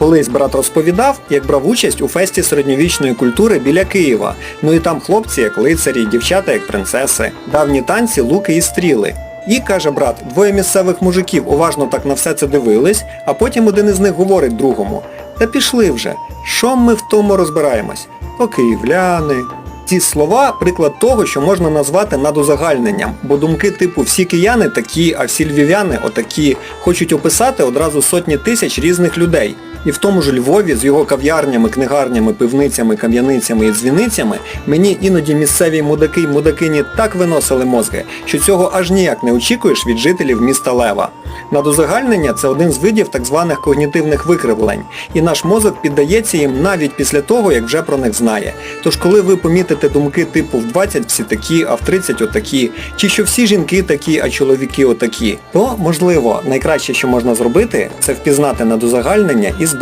Колись брат розповідав, як брав участь у фесті середньовічної культури біля Києва. Ну і там хлопці як лицарі, дівчата як принцеси, давні танці, луки і стріли. І, каже брат, двоє місцевих мужиків уважно так на все це дивились, а потім один із них говорить другому, та пішли вже, що ми в тому розбираємось? То київляни. Ці слова приклад того, що можна назвати надузагальненням, бо думки типу всі кияни такі, а всі львів'яни отакі, хочуть описати одразу сотні тисяч різних людей. І в тому ж Львові з його кав'ярнями, книгарнями, пивницями, кам'яницями і дзвіницями мені іноді місцеві мудаки й мудакині так виносили мозги, що цього аж ніяк не очікуєш від жителів міста Лева. Надузагальнення це один з видів так званих когнітивних викривлень, і наш мозок піддається їм навіть після того, як вже про них знає. Тож коли ви помітите думки типу в 20 всі такі, а в 30 отакі, чи що всі жінки такі, а чоловіки отакі, то, можливо, найкраще, що можна зробити, це впізнати надузагальнення і